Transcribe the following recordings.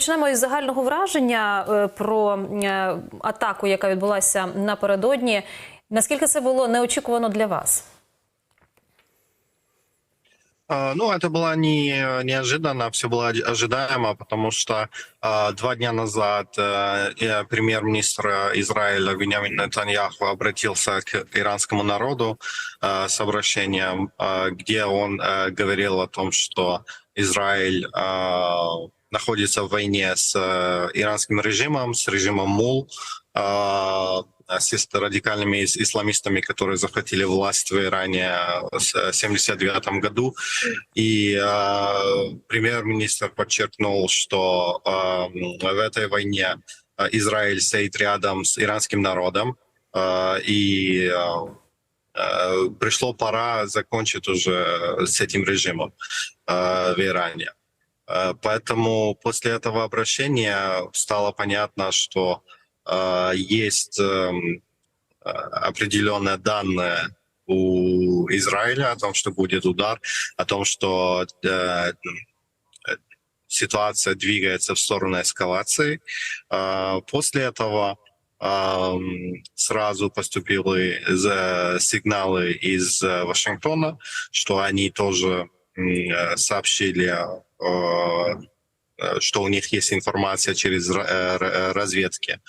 почнемо із загального враження е, про е, атаку, яка відбулася напередодні. Наскільки це було неочікувано для вас? А, Ну, это было не, неожиданно, все было оди- ожидаемо, потому что а, два дня назад э, э, премьер-министр э, Израиля Бенjamin Нетаньяху обратился к иранскому народу э, с обращением, э, где он э, говорил о том, что Израиль э, находится в войне с э, иранским режимом, с режимом МУЛ, э, с ис- радикальными ис- исламистами, которые захватили власть в Иране в 1979 году. И э, премьер-министр подчеркнул, что э, в этой войне э, Израиль стоит рядом с иранским народом, э, и э, э, пришло пора закончить уже с этим режимом э, в Иране. Э, Поэтому после этого обращения стало понятно, что э, есть эм, э, определенные данные у Израиля о том, что будет удар, о том, что ситуация двигается в сторону эскалации. После этого эм, сразу поступили сигналы из Вашингтона, что они тоже сообщили, э, э, что у них есть информация через э, разведки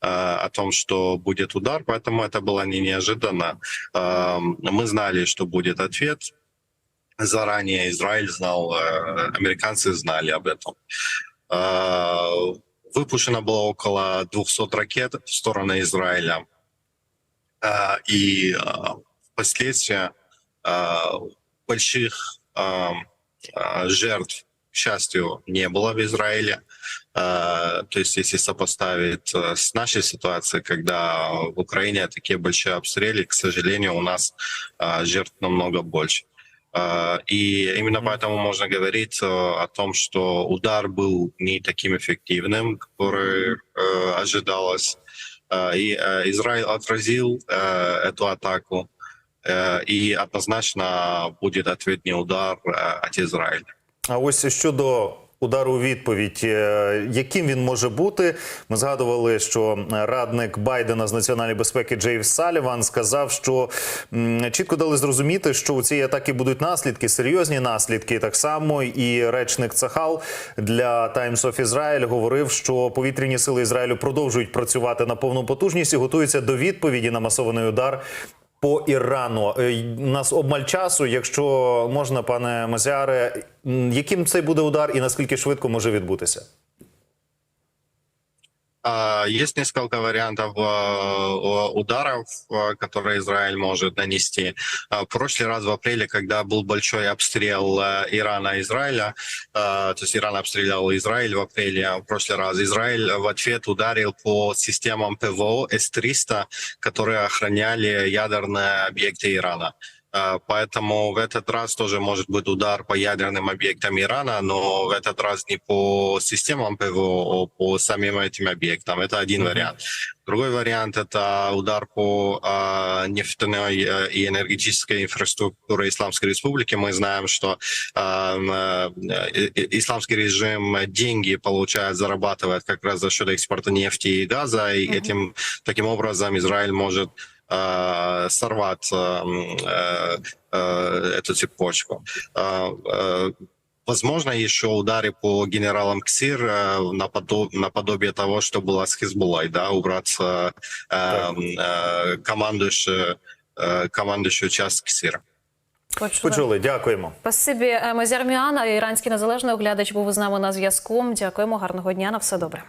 э, о том, что будет удар, поэтому это было не неожиданно. Мы знали, что будет ответ. Заранее Израиль знал, э, американцы знали об этом. Э, Выпущено было около 200 ракет в сторону Израиля. Э, И э, впоследствии э, больших э, э, жертв, к счастью, не было в Израиле. Э, То есть, если сопоставить э, с нашей ситуацией, когда в Украине такие большие обстрелы, к сожалению, у нас э, жертв намного больше. И именно поэтому можно говорить э, о том, что удар был не таким эффективным, который э, ожидалось. И Израиль отразил эту атаку. Э, И однозначно будет ответный удар э, от Израиля. А ось щодо удару у відповідь, е, яким він може бути? Ми згадували, що радник Байдена з національної безпеки Джейвс Саліван сказав, що м, чітко дали зрозуміти, що у цієї атаки будуть наслідки, серйозні наслідки. Так само і речник Цахал для Times of Israel говорив, що повітряні сили Ізраїлю продовжують працювати на повну потужність і готуються до відповіді на масований удар по Ірану. Е, й- У нас обмаль часу. Якщо можна, пане Мазяре, м, яким цей буде удар і наскільки швидко може відбутися? А, Есть несколько вариантов э, ударов, э, которые Израиль может нанести. А, В прошлый раз в апреле, когда был большой обстрел э, Ирана Израиля, то есть Иран обстрелял Израиль в апреле, а в прошлый раз Израиль в ответ ударил по системам ПВО С-300, которые охраняли ядерные объекты Ирана. Э, Поэтому в этот раз тоже может быть удар по ядерным объектам Ирана, но в этот раз не по системам ПВО, а по самим этим объектам. Это один вариант. Другой вариант это удар по э, нефтяной и энергетической инфраструктуре Исламской Республики. Мы знаем, что э, э, э, исламский режим деньги получает, зарабатывает как раз за счет экспорта нефти и газа, и этим таким образом Израиль может э, сорвать э, э, э, эту цепочку. Э, э, Возможно, еще удары по генералам КСИР э, наподо- наподобие того, что было с Хизбуллой, да, убраться э, Так. э, командующую, э, командующую часть КСИР. Почули. Почули, дякуємо. Спасибі, Е, Мазяр Міана, іранський незалежний оглядач, був з нами на зв'язку. Дякуємо, гарного дня, на все добре.